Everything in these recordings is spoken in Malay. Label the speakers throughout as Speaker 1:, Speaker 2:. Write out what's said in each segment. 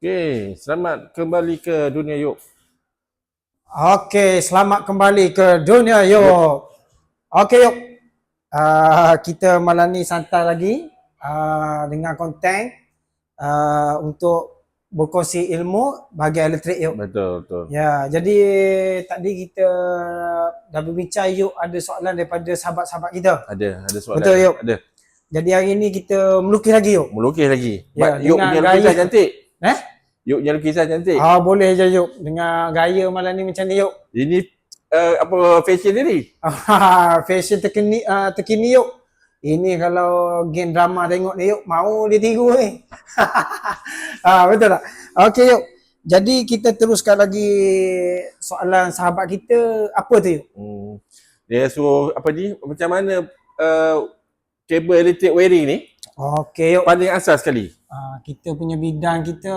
Speaker 1: Okey, selamat kembali ke dunia yuk.
Speaker 2: Okey, selamat kembali ke dunia yuk. Okey yuk. Uh, kita malam ni santai lagi uh, dengan konten uh, untuk berkongsi ilmu bagi elektrik yuk.
Speaker 1: Betul, betul.
Speaker 2: Ya, jadi tadi kita dah berbincang yuk ada soalan daripada sahabat-sahabat kita.
Speaker 1: Ada, ada soalan.
Speaker 2: Betul, Yuk.
Speaker 1: Ada.
Speaker 2: Jadi hari ni kita melukis lagi yuk.
Speaker 1: Melukis lagi.
Speaker 2: Ya,
Speaker 1: yuk punya lukisan cantik.
Speaker 2: Eh?
Speaker 1: Yuk punya lukisan cantik.
Speaker 2: Ah boleh je yuk dengan gaya malam ni macam ni yuk.
Speaker 1: Ini uh, apa fashion dia ni?
Speaker 2: Fashion terkini uh, terkini yuk. Ini kalau gen drama tengok ni yuk, mau dia tiru ni. ah, betul tak? Okey yuk. Jadi kita teruskan lagi soalan sahabat kita apa tu yuk?
Speaker 1: Hmm. Dia suruh apa ni? Macam mana uh, kabel elektrik wiring ni?
Speaker 2: Okey yuk.
Speaker 1: Paling asas sekali.
Speaker 2: Ah, kita punya bidang kita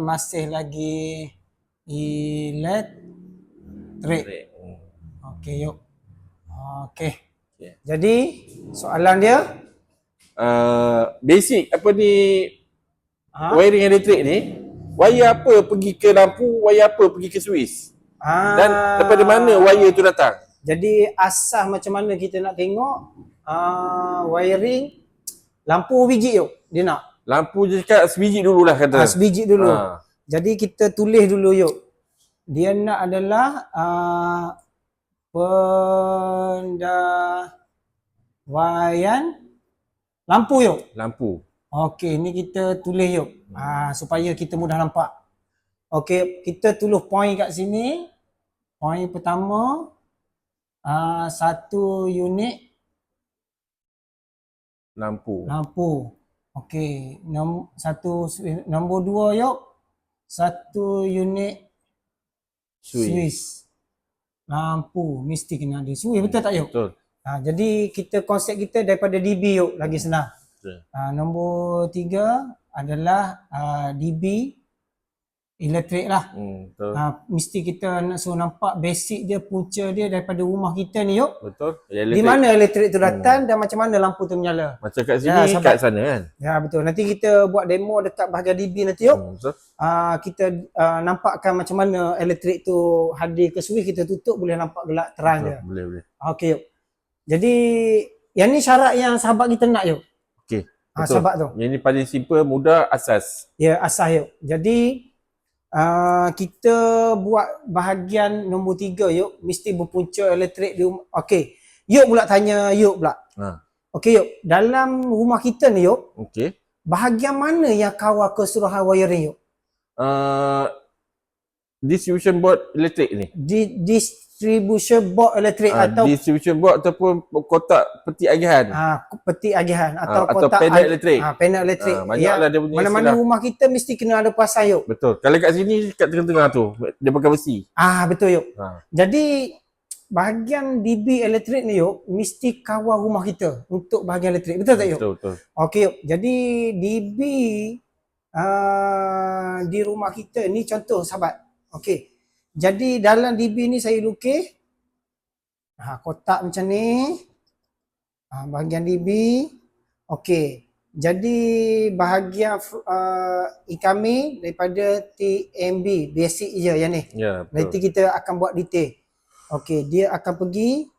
Speaker 2: masih lagi elektrik. Okey yuk. Okey.
Speaker 1: Okey.
Speaker 2: Jadi soalan dia
Speaker 1: Uh, basic apa ni
Speaker 2: ha?
Speaker 1: wiring elektrik ni wire apa pergi ke lampu wire apa pergi ke switch
Speaker 2: Ah.
Speaker 1: dan daripada mana wire tu datang
Speaker 2: Jadi asas macam mana kita nak tengok uh, wiring lampu biji yuk dia nak.
Speaker 1: lampu je cakap sebiji dululah kata
Speaker 2: Ah, sebiji dulu.
Speaker 1: Ha.
Speaker 2: Jadi kita tulis dulu yuk. Dia nak adalah uh, pendawaian lampu yuk.
Speaker 1: lampu
Speaker 2: Okey, ni kita tulis yuk. Ah supaya kita mudah nampak. Okey, kita tulis poin kat sini. Poin pertama ah satu unit
Speaker 1: lampu
Speaker 2: lampu. Okey, nom, satu nombor dua yuk. Satu unit
Speaker 1: switch
Speaker 2: Swiss. Lampu mesti kena ada. Swiss betul tak yuk?
Speaker 1: betul
Speaker 2: Ha, jadi kita konsep kita daripada DB yuk lagi senang.
Speaker 1: betul
Speaker 2: Ha, nombor tiga adalah uh, DB elektrik lah.
Speaker 1: hmm, betul
Speaker 2: Ha, mesti kita nak suruh nampak basic dia punca dia daripada rumah kita ni yuk.
Speaker 1: betul
Speaker 2: Di
Speaker 1: elektrik
Speaker 2: mana elektrik tu datang dan macam mana lampu tu menyala.
Speaker 1: macam kat
Speaker 2: Ya,
Speaker 1: sini
Speaker 2: sahabat.
Speaker 1: kat sana kan
Speaker 2: Ya betul. Nanti kita buat demo dekat bahagian DB nanti yuk.
Speaker 1: hmm, betul
Speaker 2: uh, kita uh, nampakkan macam mana elektrik tu hadir ke switch kita tutup boleh nampak gelap terang
Speaker 1: betul
Speaker 2: dia.
Speaker 1: boleh boleh
Speaker 2: Okey yuk. Jadi yang ni syarat yang sahabat kita nak yuk.
Speaker 1: Okey,
Speaker 2: Ha, sahabat tu.
Speaker 1: yang ni paling simple mudah asas
Speaker 2: Ya asas yuk. Jadi uh, kita buat bahagian nombor tiga yuk mesti berpunca elektrik di rumah. Okey. Yuk pula tanya yuk pula.
Speaker 1: ha
Speaker 2: Okey yuk. Dalam rumah kita ni yuk,
Speaker 1: okey
Speaker 2: bahagian mana yang kawal keseluruhan wiring yuk?
Speaker 1: uh, distribution board elektrik ni
Speaker 2: Di distribution board elektrik
Speaker 1: uh,
Speaker 2: atau
Speaker 1: distribution board ataupun kotak peti agihan
Speaker 2: ah peti agihan atau
Speaker 1: Ah, atau
Speaker 2: kotak
Speaker 1: panel elektrik.
Speaker 2: Ah panel elektrik.
Speaker 1: Ah, banyaklah dia punya
Speaker 2: Mana-mana
Speaker 1: istilah.
Speaker 2: rumah kita mesti kena ada perasan yuk.
Speaker 1: betul kalau kat sini kat tengah-tengah tu dia pakai besi
Speaker 2: Ah betul yuk.
Speaker 1: ha
Speaker 2: Jadi bahagian DB elektrik ni yuk mesti kawal rumah kita untuk bahagian elektrik. Betul tak yuk?
Speaker 1: betul betul
Speaker 2: Okey yuk. Jadi DB uh, di rumah kita ni contoh sahabat. Okey. Jadi dalam DB ni saya lukis ha, kotak macam ni. Ha, bahagian DB. Okey. Jadi bahagian uh, ikami daripada TMB basic je yang ni.
Speaker 1: ya
Speaker 2: Nanti
Speaker 1: betul
Speaker 2: kita akan buat detail. Okey, dia akan pergi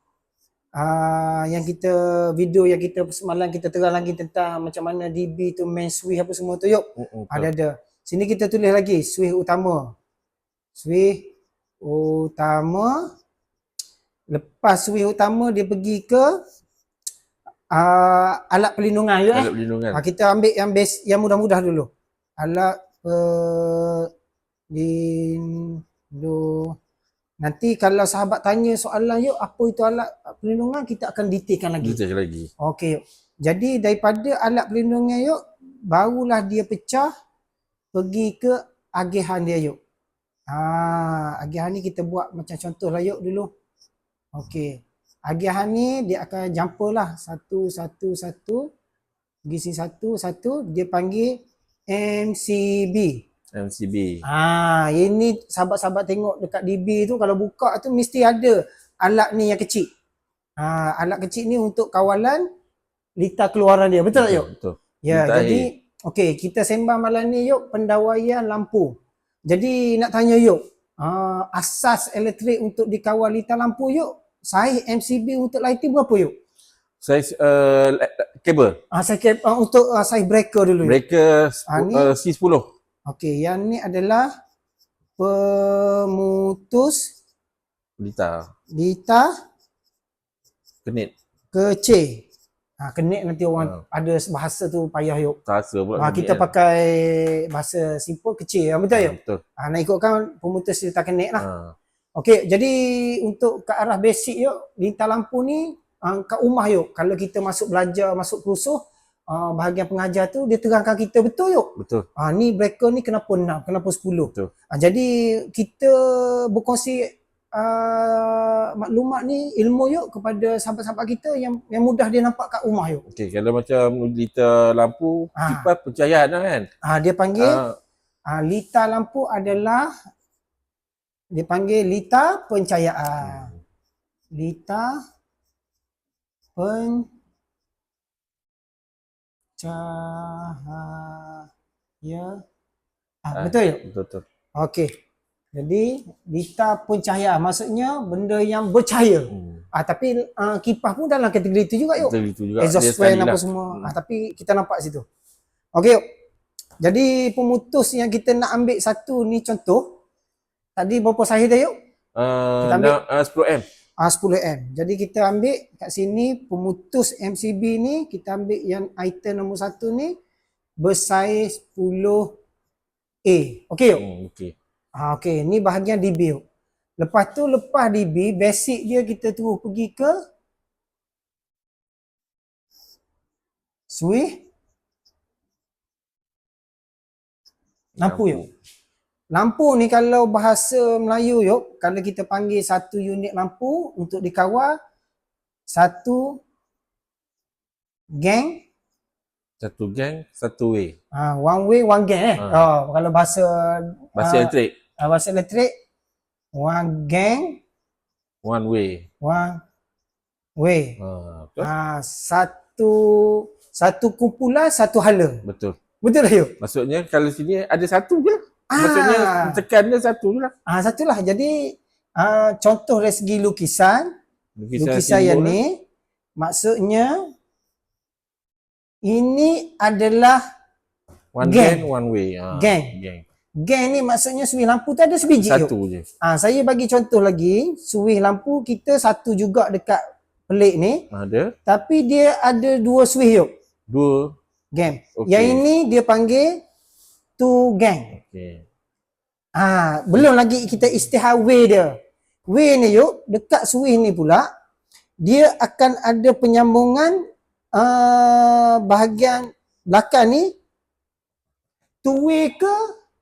Speaker 2: uh, yang kita video yang kita semalam kita terang lagi tentang macam mana DB tu main switch apa semua tu yuk.
Speaker 1: Betul.
Speaker 2: Ada ada. Sini kita tulis lagi switch utama. Switch utama. Lepas switch utama dia pergi ke uh, alat perlindungan eh.
Speaker 1: alat perlindungan
Speaker 2: Ha, kita ambil yang base yang mudah-mudah dulu. Alat pelindung. Nanti kalau sahabat tanya soalan yuk apa itu alat perlindungan kita akan detailkan lagi.
Speaker 1: detail lagi
Speaker 2: Okey. Jadi daripada alat perlindungan yuk barulah dia pecah pergi ke agihan dia yuk. Ha, agihan ni kita buat macam contoh lah yuk dulu. Okey. Agihan ni dia akan jumper lah satu satu satu pergi sini satu satu dia panggil MCB.
Speaker 1: MCB
Speaker 2: Ah, ini sahabat-sahabat tengok dekat DB tu kalau buka tu mesti ada alat ni yang kecil. Ah, alat kecil ni untuk kawalan litar keluaran dia. Betul tak yuk?
Speaker 1: betul
Speaker 2: Ya,
Speaker 1: Litar
Speaker 2: jadi Okey, kita sembang malam ni yuk pendawaian lampu. Jadi nak tanya yuk, uh, asas elektrik untuk dikawal litar lampu yuk, saiz MCB untuk lighting berapa yuk?
Speaker 1: Saiz uh, kabel.
Speaker 2: Ah uh, saya kira, uh, untuk uh, saiz breaker dulu.
Speaker 1: Breaker
Speaker 2: Ah, ni?
Speaker 1: uh, C10.
Speaker 2: Okey, yang ni adalah pemutus
Speaker 1: Lita.
Speaker 2: litar
Speaker 1: Kenit.
Speaker 2: kecil. Ha, kenik nanti orang
Speaker 1: Ha.
Speaker 2: ada bahasa tu payah yuk.
Speaker 1: Tak rasa pula.
Speaker 2: Ha, kita
Speaker 1: kan.
Speaker 2: pakai bahasa simple kecil. Ha, betul
Speaker 1: Ah,
Speaker 2: yuk?
Speaker 1: Betul.
Speaker 2: Ha, nak ikutkan pemutus litar kenik lah.
Speaker 1: Ha.
Speaker 2: Okey, jadi untuk ke arah basic yuk, litar lampu ni uh, kat rumah yuk. Kalau kita masuk belajar, masuk kursus, uh, bahagian pengajar tu dia terangkan kita betul yuk.
Speaker 1: Betul.
Speaker 2: Ah ni breaker ni kenapa 6, kenapa 10.
Speaker 1: Betul.
Speaker 2: Ah jadi kita berkongsi uh, maklumat ni ilmu yuk kepada sahabat-sahabat kita yang yang mudah dia nampak kat rumah yuk.
Speaker 1: Okey, kalau macam lita lampu,
Speaker 2: Ah.
Speaker 1: kipas pencahayaan lah kan.
Speaker 2: Ah dia panggil
Speaker 1: Ah,
Speaker 2: ah litar lampu adalah dia panggil litar pencahayaan. Litar pencahaya. Ah,
Speaker 1: Ah.
Speaker 2: betul ya?
Speaker 1: betul betul.
Speaker 2: Okey. Jadi litar pencahayaan maksudnya benda yang bercahaya.
Speaker 1: Hmm.
Speaker 2: Ah tapi ah, kipas pun dalam kategori itu juga yuk.
Speaker 1: Itu juga.
Speaker 2: Exhaust
Speaker 1: Dia
Speaker 2: fan apa
Speaker 1: lah.
Speaker 2: semua.
Speaker 1: Hmm.
Speaker 2: Ah tapi kita nampak situ. Okey yuk. Jadi pemutus yang kita nak ambil satu ni contoh. Tadi berapa saiz dah yuk?
Speaker 1: Uh,
Speaker 2: Kita ambil-
Speaker 1: nak, uh, 10M.
Speaker 2: Ah 10M. Jadi kita ambil kat sini pemutus MCB ni kita ambil yang item nombor satu ni bersaiz 10A. Okey yuk.
Speaker 1: Hmm, okey.
Speaker 2: Ah okey, ni bahagian DB. Lepas tu lepas DB, basic dia kita terus pergi ke switch lampu yuk. Lampu ni kalau bahasa Melayu yuk, kalau kita panggil satu unit lampu untuk dikawal satu gang
Speaker 1: Satu gang, satu way.
Speaker 2: ah one way one gang eh.
Speaker 1: Ah.
Speaker 2: Oh, kalau bahasa
Speaker 1: Bahasa
Speaker 2: ah,
Speaker 1: elektrik,
Speaker 2: ah, bahasa elektrik one gang
Speaker 1: one way.
Speaker 2: one way.
Speaker 1: Ha, betul?
Speaker 2: Ah satu satu kumpulan satu hala.
Speaker 1: betul.
Speaker 2: Betul tak yuk?
Speaker 1: Maksudnya kalau sini ada satu je lah.
Speaker 2: Ah.
Speaker 1: Maksudnya tekan dia satu je lah.
Speaker 2: Ah satulah. Jadi ah contoh dari segi lukisan, lukisan
Speaker 1: simbol
Speaker 2: yang
Speaker 1: lah.
Speaker 2: ni maksudnya ini adalah
Speaker 1: One
Speaker 2: gang.
Speaker 1: gang, one way. Ha,
Speaker 2: Gang.
Speaker 1: gang.
Speaker 2: Gang ni maksudnya suih lampu tu ada sebiji.
Speaker 1: Satu je.
Speaker 2: Ah saya bagi contoh lagi, suih lampu kita satu juga dekat pelik ni,
Speaker 1: Ada
Speaker 2: tapi dia ada dua suih yuk.
Speaker 1: dua.
Speaker 2: Gang.
Speaker 1: Okey.
Speaker 2: Yang ini dia panggil two gang.
Speaker 1: Okey.
Speaker 2: Ah, belum lagi kita istihar way dia. Way ni yuk, dekat suih ni pula, dia akan ada penyambungan uh, bahagian belakang ni two way ke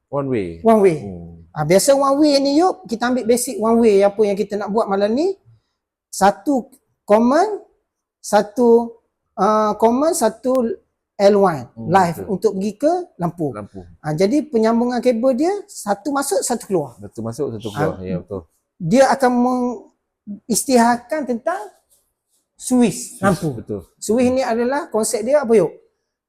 Speaker 1: One way.
Speaker 2: one way.
Speaker 1: Hmm.
Speaker 2: Ah, biasa one way ni yuk, kita ambil basic one way apa yang kita nak buat malam ni. Satu common, satu uh, common, satu L1
Speaker 1: Hmm,
Speaker 2: live
Speaker 1: betul.
Speaker 2: untuk pergi ke lampu.
Speaker 1: Lampu.
Speaker 2: Ah, jadi penyambungan kabel dia satu masuk, satu keluar.
Speaker 1: Satu masuk, satu keluar.
Speaker 2: Ah,
Speaker 1: ya betul.
Speaker 2: dia akan mengisytiharkan tentang switch lampu.
Speaker 1: Betul.
Speaker 2: Switch ni adalah konsep dia apa yuk?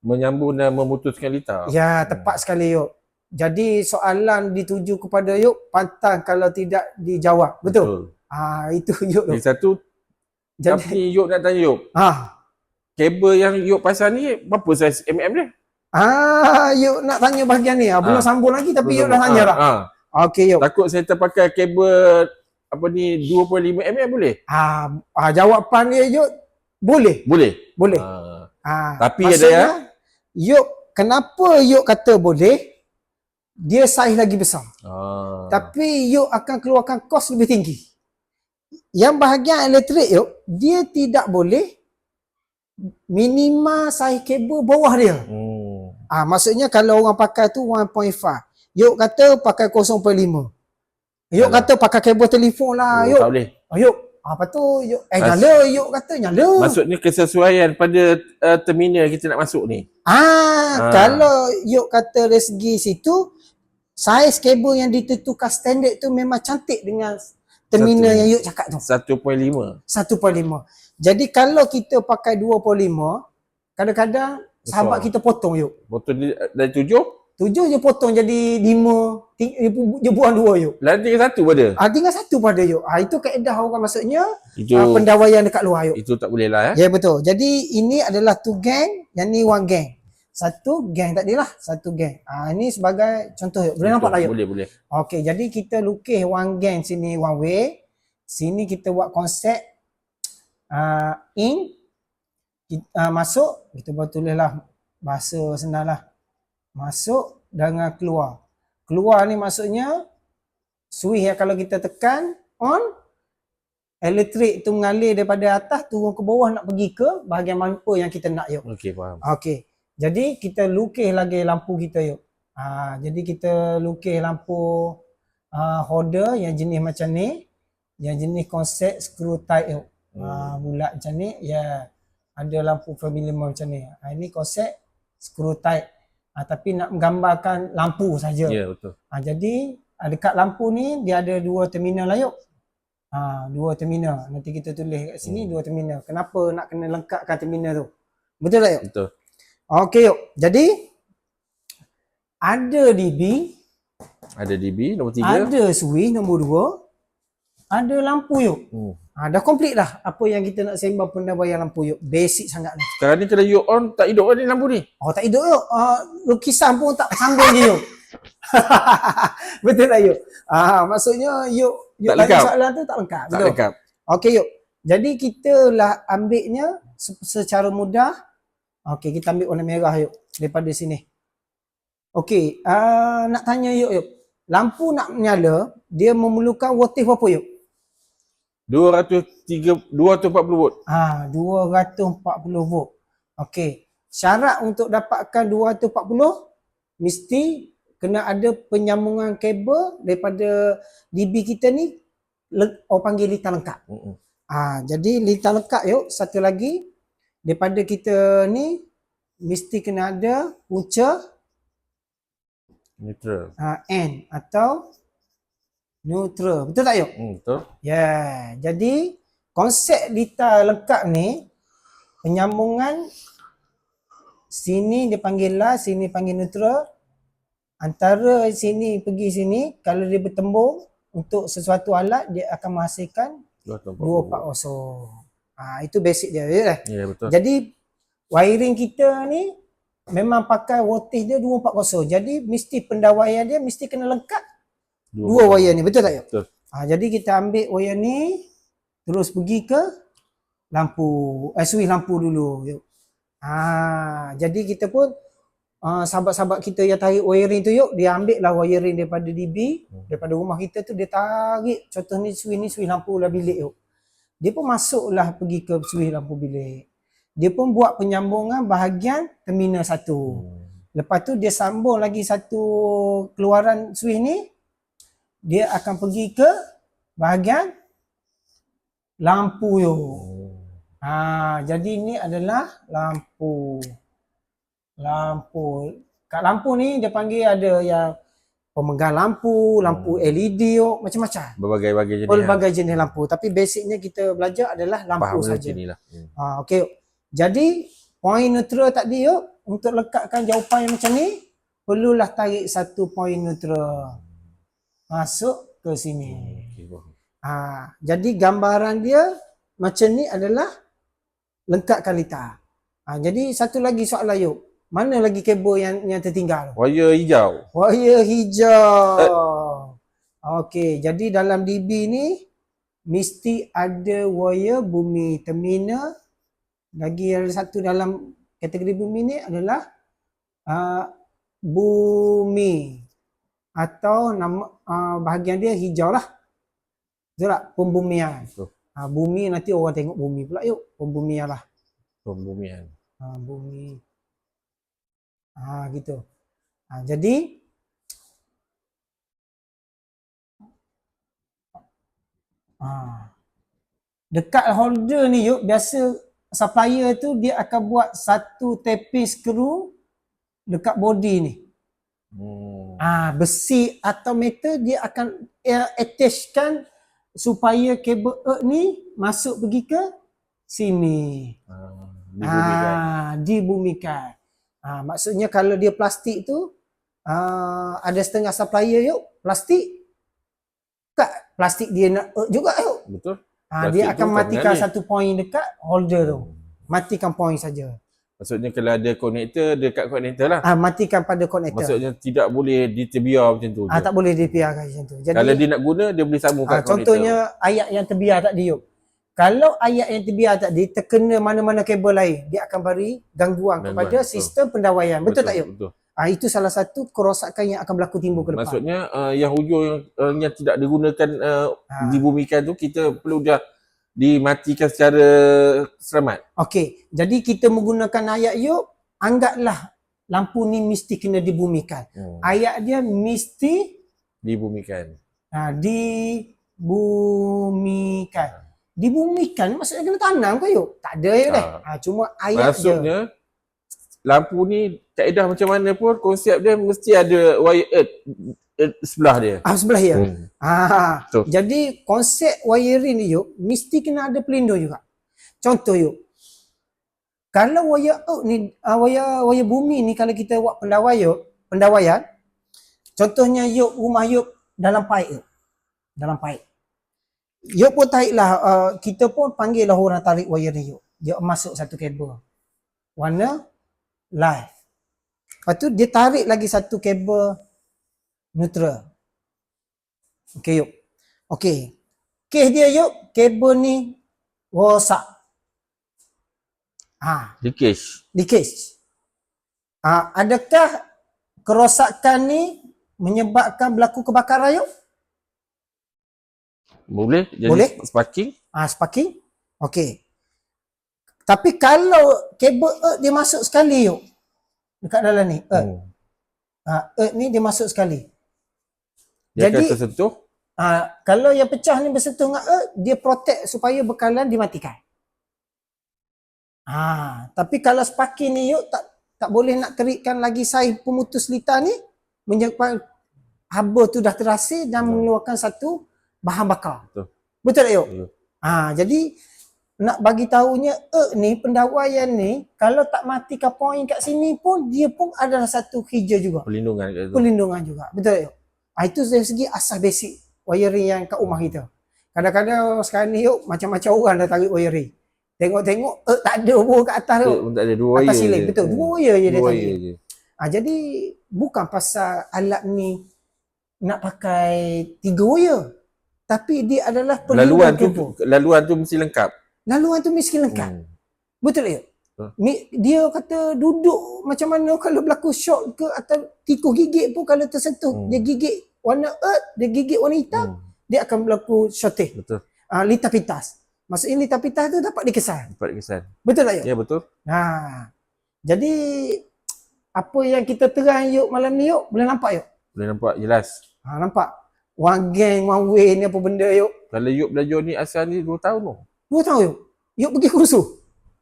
Speaker 1: Menyambung dan memutuskan litar.
Speaker 2: Ya, tepat sekali yuk. Jadi soalan dituju kepada yuk, pantang kalau tidak dijawab. Betul? Ah, itu yuk.
Speaker 1: Yang satu,
Speaker 2: Jadi
Speaker 1: tapi Yuk nak tanya Yuk.
Speaker 2: ah,
Speaker 1: Kabel yang Yuk pasang ni, berapa saiz mm dia?
Speaker 2: ah, yuk nak tanya bahagian ni. Ah, belum
Speaker 1: Ah.
Speaker 2: sambung lagi tapi yuk dah tanya
Speaker 1: Ah,
Speaker 2: dah.
Speaker 1: ah.
Speaker 2: Okey yuk.
Speaker 1: Takut saya terpakai kabel apa ni 2.5 mm boleh?
Speaker 2: Ah, ah jawapan dia yuk boleh,
Speaker 1: Boleh.
Speaker 2: boleh.
Speaker 1: Ah.
Speaker 2: Ah,
Speaker 1: Tapi ada
Speaker 2: maksudnya,
Speaker 1: ya?
Speaker 2: Yuk, kenapa Yuk kata boleh? Dia saiz lagi besar.
Speaker 1: Ah.
Speaker 2: Tapi Yuk akan keluarkan kos lebih tinggi. Yang bahagian elektrik Yuk, dia tidak boleh minima saiz kabel bawah dia.
Speaker 1: Hmm.
Speaker 2: Ah, maksudnya kalau orang pakai tu 1.5. Yuk kata pakai 0.5. Yuk
Speaker 1: Alah.
Speaker 2: kata pakai kabel telefon lah.
Speaker 1: Oh,
Speaker 2: Yuk.
Speaker 1: tak boleh.
Speaker 2: Ah. Apa tu? Yuk. Eh,
Speaker 1: Mas-
Speaker 2: nyala. Yuk kata nyala.
Speaker 1: Maksudnya kesesuaian pada uh, terminal kita nak masuk ni.
Speaker 2: Ah,
Speaker 1: Ah.
Speaker 2: kalau Yuk kata dari segi situ, saiz kabel yang ditentukan standard tu memang cantik dengan terminal
Speaker 1: Satu.
Speaker 2: yang Yuk cakap tu.
Speaker 1: 1.5.
Speaker 2: 1.5. Jadi kalau kita pakai 2.5, kadang-kadang Sahabat kita potong yuk.
Speaker 1: Botol ni dari tujuh,
Speaker 2: Tujuh je potong jadi lima, dia, buang dua yuk.
Speaker 1: lain tinggal satu pada.
Speaker 2: Ah, tinggal satu pada yuk. Ah, itu kaedah orang maksudnya
Speaker 1: Itu
Speaker 2: ah, pendawaian dekat luar yuk.
Speaker 1: itu tak boleh lah eh.
Speaker 2: Ya betul. Jadi ini adalah two gang, yang ni one gang. Satu gang tak lah, satu gang. Ah ini sebagai contoh. Boleh nampak tak?
Speaker 1: Boleh, boleh.
Speaker 2: Okey, jadi kita lukis one gang sini one way. Sini kita buat konsep uh, in kita, uh, masuk kita buat tulislah bahasa senang lah. Masuk dengan keluar. Keluar ni maksudnya switch yang kalau kita tekan on elektrik tu mengalir daripada atas turun ke bawah nak pergi ke bahagian mana yang kita nak yuk.
Speaker 1: Okey, faham.
Speaker 2: Okey. Jadi kita lukis lagi lampu kita yuk. Ha, jadi kita lukis lampu uh, holder yang jenis macam ni. Yang jenis konsep screw type yuk. Ha, bulat macam ni. Ya. Yeah. Ada lampu family macam ni. Ha, ini konsep screw type. Ha, tapi nak menggambarkan lampu saja.
Speaker 1: Ya, betul.
Speaker 2: Ha, jadi dekat lampu ni dia ada dua terminal lah yuk. Ha, dua terminal. Nanti kita tulis kat sini
Speaker 1: Hmm.
Speaker 2: dua terminal. Kenapa nak kena lengkapkan terminal tu? Betul tak yuk?
Speaker 1: Betul.
Speaker 2: Okey yuk. Jadi ada DB,
Speaker 1: Ada DB nombor tiga.
Speaker 2: ada switch nombor dua, ada lampu yuk.
Speaker 1: Hmm.
Speaker 2: Ha, dah komplit dah apa yang kita nak sembang pendapatan lampu yuk. Basic sangat ni.
Speaker 1: Sekarang ni kalau you on tak hidup kan ni lampu ni.
Speaker 2: Oh tak hidup yuk. Uh, lukisan pun tak sambung je yuk. Betul tak yuk? Ah, maksudnya yuk yuk
Speaker 1: Tak lengkap.
Speaker 2: soalan tu tak lengkap.
Speaker 1: Tak
Speaker 2: Betul.
Speaker 1: lengkap.
Speaker 2: Okey yuk. Jadi kita lah ambilnya se- secara mudah. Okey kita ambil warna merah yuk daripada sini. Okey, uh, nak tanya yuk yuk. Lampu nak menyala, dia memerlukan voltage berapa yuk?
Speaker 1: 203 240 volt.
Speaker 2: Ah, 240 volt. Okey. Syarat untuk dapatkan 240 mesti kena ada penyambungan kabel daripada DB kita ni orang panggil litar lengkap.
Speaker 1: Hmm.
Speaker 2: Ah, jadi litar lengkap yuk satu lagi daripada kita ni mesti kena ada punca
Speaker 1: Neutral.
Speaker 2: ah, N atau neutral. Betul tak yuk?
Speaker 1: Hmm, betul.
Speaker 2: Ya, yeah. jadi konsep litar lengkap ni penyambungan sini dia panggil lah, sini panggil neutral. Antara sini pergi sini, kalau dia bertembung untuk sesuatu alat dia akan menghasilkan
Speaker 1: 240
Speaker 2: 240. Ah itu basic dia, ya tak?
Speaker 1: Ya, betul.
Speaker 2: Jadi wiring kita ni memang pakai voltage dia 240. Jadi mesti pendawaian dia mesti kena lengkap dua wire ni, betul tak ya?
Speaker 1: Betul.
Speaker 2: Ha, jadi kita ambil wire ni terus pergi ke lampu eh switch lampu dulu. Yuk. Ha, jadi kita pun uh, sahabat-sahabat kita yang tarik wiring tu yuk, dia ambil lah wiring daripada DB,
Speaker 1: Hmm.
Speaker 2: daripada rumah kita tu dia tarik contoh ni switch ni switch lampu lah bilik yuk. Dia pun masuklah pergi ke switch lampu bilik. Dia pun buat penyambungan bahagian terminal satu.
Speaker 1: Hmm.
Speaker 2: Lepas tu dia sambung lagi satu keluaran switch ni dia akan pergi ke bahagian lampu yo.
Speaker 1: Hmm.
Speaker 2: Ha, jadi ini adalah lampu. Lampu. Kat lampu ni dia panggil ada yang pemegang lampu, lampu LED yo, macam-macam.
Speaker 1: Berbagai-bagai jenis.
Speaker 2: Pelbagai jenis lampu. Tapi basicnya kita belajar adalah
Speaker 1: lah.
Speaker 2: lampu
Speaker 1: Faham
Speaker 2: saja.
Speaker 1: ni lah. Hmm.
Speaker 2: Ha, okey. Jadi poin neutral tadi yuk untuk lekatkan jawapan yang macam ni perlulah tarik satu poin neutral masuk ke sini.
Speaker 1: Faham.
Speaker 2: Ha, jadi gambaran dia macam ni adalah lengkapkan litar. Ha, jadi satu lagi soalan yuk. Mana lagi kabel yang yang tertinggal?
Speaker 1: Wire hijau.
Speaker 2: Wire hijau. Okey, jadi dalam DB ni mesti ada wire bumi terminal. Lagi ada satu dalam kategori bumi ni adalah uh, bumi atau nama uh, bahagian dia hijau lah. Betul tak? Pembumian.
Speaker 1: Betul.
Speaker 2: Uh, bumi nanti orang tengok bumi pula yuk. Pembumian lah.
Speaker 1: Pembumian.
Speaker 2: Ha, bumi. Ha, gitu. Ha, jadi ha, dekat holder ni yuk biasa supplier tu dia akan buat satu tapis skru dekat body ni.
Speaker 1: Hmm.
Speaker 2: Ah besi atau metal dia akan attachkan supaya kabel earth ni masuk pergi ke sini.
Speaker 1: Ah, dibumikan.
Speaker 2: Ah, dibumikan. Ah, maksudnya kalau dia plastik tu ah, ada setengah supplier yuk plastik kat plastik dia nak erk juga yuk.
Speaker 1: Betul. Plastik
Speaker 2: dia akan matikan satu point dekat holder tu. Matikan point saja.
Speaker 1: Maksudnya kalau ada konektor, dekat konektor lah.
Speaker 2: Ah, matikan pada konektor.
Speaker 1: Maksudnya tidak boleh diterbiar macam tu.
Speaker 2: Ah,
Speaker 1: je.
Speaker 2: tak boleh dibiarkan macam tu. Jadi
Speaker 1: Kalau dia nak guna, dia boleh sambung kat konektor.
Speaker 2: contohnya ayat yang terbiar tak diuk. Kalau ayat yang terbiar tak terkena mana-mana kabel lain, dia akan beri gangguan,
Speaker 1: Gangguan,
Speaker 2: kepada
Speaker 1: betul.
Speaker 2: sistem pendawaian. Betul, tak yuk?
Speaker 1: Betul.
Speaker 2: Ah, itu salah satu kerosakan yang akan berlaku timbul ke depan.
Speaker 1: Maksudnya uh, yang hujung yang, uh, yang tidak digunakan uh,
Speaker 2: Ah.
Speaker 1: dibumikan tu kita perlu dah dimatikan secara selamat.
Speaker 2: Okey, jadi kita menggunakan ayat yuk, anggaplah lampu ni mesti kena dibumikan.
Speaker 1: Hmm.
Speaker 2: Ayat dia mesti
Speaker 1: Dibumikan.
Speaker 2: ha, dibumikan. Dibumikan maksudnya kena tanam ke yuk? Tak ada yuk dah. Ha, cuma ayat je.
Speaker 1: Maksudnya lampu ni kaedah macam mana pun konsep dia mesti ada wire earth, earth sebelah dia.
Speaker 2: Ah sebelah ya.
Speaker 1: Hmm.
Speaker 2: Ah,
Speaker 1: Betul.
Speaker 2: jadi konsep wiring ni yuk mesti kena ada pelindung juga. Contoh yuk. Kalau wire out ni uh, wire wire bumi ni kalau kita buat pendawaian pendawaian contohnya yuk rumah yuk dalam paip yuk. Dalam paip. Yuk pun taiklah uh, kita pun panggil lah orang tarik wire ni yuk. Dia masuk satu kabel. Warna live. Lepas tu dia tarik lagi satu kabel neutral. Okey yuk. Okey. Kes dia yuk, kabel ni rosak. Ha,
Speaker 1: Leakage.
Speaker 2: leakage. Ha, adakah kerosakan ni menyebabkan berlaku kebakaran yuk?
Speaker 1: Boleh jadi
Speaker 2: Boleh.
Speaker 1: sparking?
Speaker 2: Ah, sparking. Okey. Tapi kalau kabel earth dia masuk sekali yuk. Dekat dalam ni, earth.
Speaker 1: Hmm.
Speaker 2: Ha, earth ni dia masuk sekali.
Speaker 1: Dia
Speaker 2: Jadi-
Speaker 1: akan tersentuh.
Speaker 2: Ha, kalau yang pecah ni bersentuh dengan earth, dia protect supaya bekalan dimatikan. Ha, tapi kalau sparking ni yuk tak tak boleh nak terikkan lagi saiz pemutus lita ni menyebabkan haba tu dah terasa dan
Speaker 1: Betul.
Speaker 2: mengeluarkan satu bahan bakar.
Speaker 1: Betul.
Speaker 2: Betul tak yuk?
Speaker 1: Betul.
Speaker 2: Ha, jadi nak bagi tahunya earth ni pendawaian ni kalau tak matikan point kat sini pun dia pun adalah satu hijau juga
Speaker 1: Perlindungan kat
Speaker 2: perlindungan juga. Betul tak? Ha, itu dari segi asas basic wiring yang kat rumah kita. Kadang-kadang sekarang ni yuk macam-macam orang dah tarik wiring. Tengok-tengok eh, tak ada pun kat atas tu.
Speaker 1: Tak ada dua
Speaker 2: Atas
Speaker 1: wire
Speaker 2: siling.
Speaker 1: je.
Speaker 2: Betul.
Speaker 1: Hmm.
Speaker 2: Dua wire je dia tarik.
Speaker 1: je.
Speaker 2: Ha, jadi bukan pasal alat ni nak pakai tiga wire. Tapi dia adalah
Speaker 1: Laluan tu
Speaker 2: kabel.
Speaker 1: laluan tu mesti lengkap.
Speaker 2: Laluan tu mesti lengkap.
Speaker 1: Hmm.
Speaker 2: Betul tak?
Speaker 1: Betul.
Speaker 2: Mi- Dia kata duduk macam mana kalau berlaku shock ke atau tikus gigit pun kalau tersentuh
Speaker 1: Hmm.
Speaker 2: dia gigit warna earth, dia gigit warna hitam,
Speaker 1: Hmm.
Speaker 2: dia akan berlaku shortage.
Speaker 1: Betul.
Speaker 2: Uh, litar pitas. Maksudnya litar pitas tu dapat dikesan.
Speaker 1: Dapat kesan.
Speaker 2: Betul tak yuk?
Speaker 1: Ya betul.
Speaker 2: Ha. Jadi apa yang kita terang yuk malam ni yuk boleh nampak yuk.
Speaker 1: Boleh nampak jelas.
Speaker 2: Ha, nampak? One gang, one way ni apa benda yuk.
Speaker 1: Kalau Yuk belajar ni asal ni 2 tahun tu.
Speaker 2: Dua tahun yuk. Yuk pergi kursus.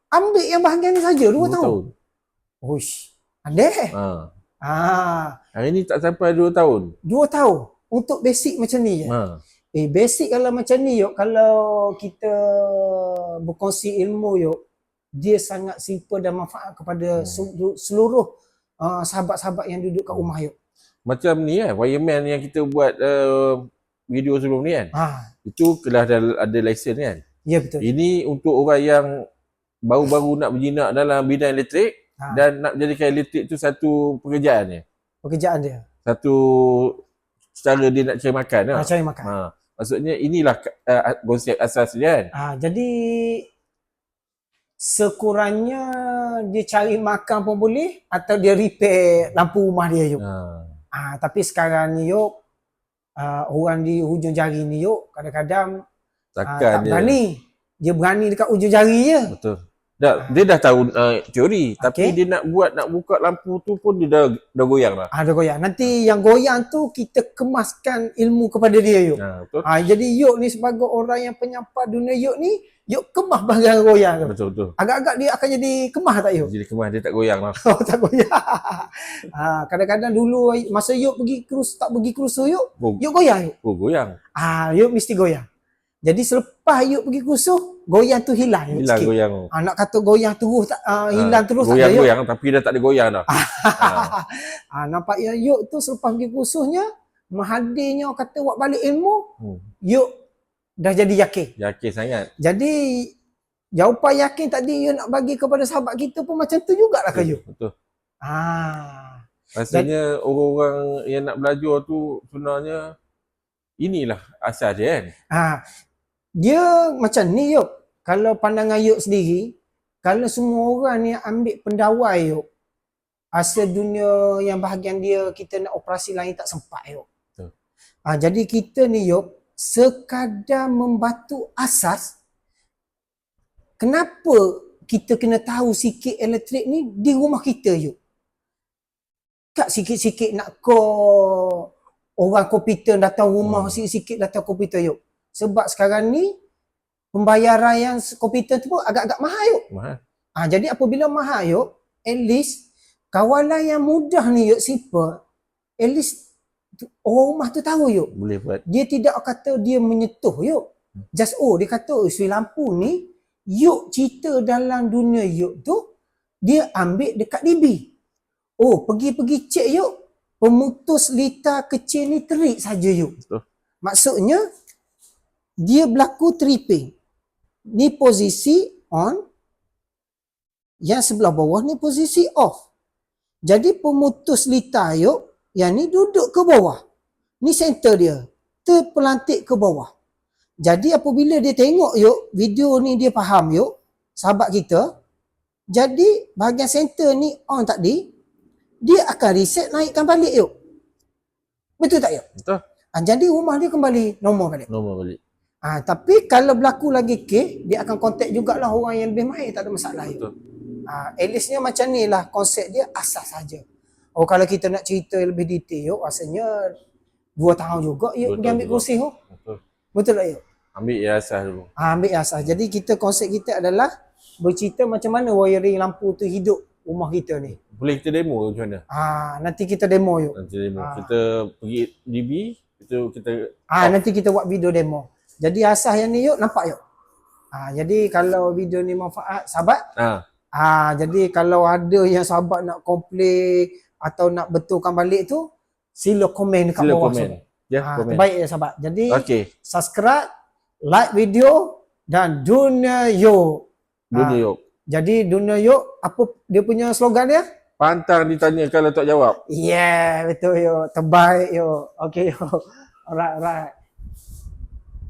Speaker 2: Ambil yang bahagian ni saja dua, tahun. Uish. Ada.
Speaker 1: Ha.
Speaker 2: Ah,
Speaker 1: Hari ni tak sampai 2 tahun.
Speaker 2: dua tahun untuk basic macam ni je.
Speaker 1: Ha.
Speaker 2: Eh basic kalau macam ni yuk, kalau kita berkongsi ilmu yuk, dia sangat simple dan manfaat kepada
Speaker 1: Hmm.
Speaker 2: seluruh, seluruh uh, sahabat-sahabat yang duduk kat rumah yuk.
Speaker 1: Macam ni kan, wireman yang kita buat uh, video sebelum ni kan.
Speaker 2: Ha,
Speaker 1: Itu kelas ada, ada lesen kan.
Speaker 2: ya betul.
Speaker 1: Ini untuk orang yang baru-baru nak berjinak dalam bidang elektrik
Speaker 2: Ha,
Speaker 1: dan nak jadikan elektrik tu satu pekerjaan ni.
Speaker 2: pekerjaan dia.
Speaker 1: Satu cara dia nak cari makan lah.
Speaker 2: Ha, cari makan.
Speaker 1: Ha. Maksudnya inilah uh, konsep asas dia kan.
Speaker 2: Ha, jadi sekurangnya dia cari makan pun boleh atau dia repair lampu rumah dia yuk.
Speaker 1: Ha.
Speaker 2: Ah, tapi sekarang ni yuk ah, orang di hujung jari ni yuk kadang-kadang
Speaker 1: Takkan
Speaker 2: tak
Speaker 1: dia.
Speaker 2: berani. Dia berani dekat hujung jari je.
Speaker 1: Betul. Dah, dia dah tahu uh, teori tapi
Speaker 2: Okey.
Speaker 1: dia nak buat nak buka lampu tu pun dia dah dah goyang lah.
Speaker 2: Ada goyang. Nanti yang goyang tu kita kemaskan ilmu kepada dia yuk.
Speaker 1: Ha, betul.
Speaker 2: Ah, jadi yuk ni sebagai orang yang penyampai dunia yuk ni, yuk kemah bahagian goyang tu.
Speaker 1: Betul betul.
Speaker 2: Agak-agak dia akan jadi kemah tak yuk?
Speaker 1: Jadi kemah dia tak goyang lah.
Speaker 2: Oh, tak goyang. ah, kadang-kadang dulu masa yuk pergi krus tak pergi kursus yuk,
Speaker 1: Oh,
Speaker 2: yuk goyang yuk.
Speaker 1: oh goyang.
Speaker 2: Ah, yuk mesti goyang. Jadi selepas yuk pergi kursus, goyang tu hilang
Speaker 1: Hilang
Speaker 2: sikit.
Speaker 1: goyang.
Speaker 2: Ah, nak kata goyang terus tak ah, hilang
Speaker 1: Ah,
Speaker 2: terus tak ada yuk.
Speaker 1: Goyang-goyang tapi dah tak ada goyang dah. Ah.
Speaker 2: ah, nampak ya yuk tu selepas pergi kursusnya mahadirnya orang kata buat balik ilmu
Speaker 1: Hmm.
Speaker 2: yuk dah jadi yakin.
Speaker 1: Yakin sangat.
Speaker 2: Jadi jawapan yakin tadi you nak bagi kepada sahabat kita pun macam tu jugalah ke you.
Speaker 1: Betul.
Speaker 2: Ah.
Speaker 1: Rasanya orang-orang yang nak belajar tu sebenarnya inilah asal dia kan.
Speaker 2: Ah. Dia macam ni yuk. Kalau pandangan yuk sendiri, kalau semua orang ni ambil pendawai yuk, asal dunia yang bahagian dia kita nak operasi lain tak sempat.
Speaker 1: Betul.
Speaker 2: Ah, jadi kita ni yuk, sekadar membatu asas, kenapa kita kena tahu sikit elektrik ni di rumah kita yuk. Tak sikit-sikit nak ko orang komputer datang rumah
Speaker 1: Hmm.
Speaker 2: sikit-sikit datang komputer yuk. Sebab sekarang ni pembayaran yang komputer tu pun agak-agak mahal yuk.
Speaker 1: Mahal.
Speaker 2: Ah jadi apabila mahal yuk, at least kawalan yang mudah ni yuk simple, at least orang rumah tu tahu yuk.
Speaker 1: Boleh buat.
Speaker 2: Dia tidak kata dia menyentuh yuk. Just oh dia kata oh, sui lampu ni yuk cerita dalam dunia yuk tu dia ambil dekat DB. Oh pergi-pergi cek yuk pemutus litar kecil ni terik saja yuk.
Speaker 1: Betul.
Speaker 2: Maksudnya dia berlaku tripping. Ni posisi on. Yang sebelah bawah ni posisi off. Jadi pemutus litar yuk yang ni duduk ke bawah. Ni center dia. Terpelantik ke bawah. Jadi apabila dia tengok yuk video ni dia faham yuk sahabat kita. Jadi bahagian center ni on tadi dia akan reset naikkan balik yuk. Betul tak yuk?
Speaker 1: Betul.
Speaker 2: Ah, jadi rumah dia kembali normal balik.
Speaker 1: Normal balik.
Speaker 2: Ah, tapi kalau berlaku lagi kes, dia akan kontak jugalah orang yang lebih mahir, tak ada masalah.
Speaker 1: Betul.
Speaker 2: Ah, at leastnya macam ni lah konsep dia asas saja. Oh kalau kita nak cerita lebih detail, yuk, rasanya dua tahun juga yuk pergi ambil kursi yuk.
Speaker 1: Betul.
Speaker 2: Betul tak yuk?
Speaker 1: Ambil ya asas dulu.
Speaker 2: Ah, ambil asas. Jadi kita konsep kita adalah bercerita macam mana wiring lampu tu hidup rumah kita ni.
Speaker 1: Boleh kita demo macam mana?
Speaker 2: Ah, nanti kita demo yuk.
Speaker 1: Nanti demo.
Speaker 2: Ah.
Speaker 1: Kita pergi DB, kita kita
Speaker 2: Ah,
Speaker 1: Oh.
Speaker 2: nanti kita buat video demo. Jadi asas yang ni yuk, nampak yuk. Ah, jadi kalau video ni manfaat sahabat,
Speaker 1: ah
Speaker 2: Ah, jadi kalau ada yang sahabat nak komplain atau nak betulkan balik tu, sila komen dekat
Speaker 1: sila
Speaker 2: bawah.
Speaker 1: komen.
Speaker 2: sahabat.
Speaker 1: Ya,
Speaker 2: Ah,
Speaker 1: komen.
Speaker 2: terbaik ya sahabat. Jadi
Speaker 1: Okey.
Speaker 2: subscribe, like video dan dunia yo.
Speaker 1: Dunia yuk.
Speaker 2: Jadi dunia yo apa dia punya slogan dia?
Speaker 1: Pantang ditanya kalau tak jawab.
Speaker 2: Yeah, betul yo. Terbaik yo. Okay yo. Alright, alright.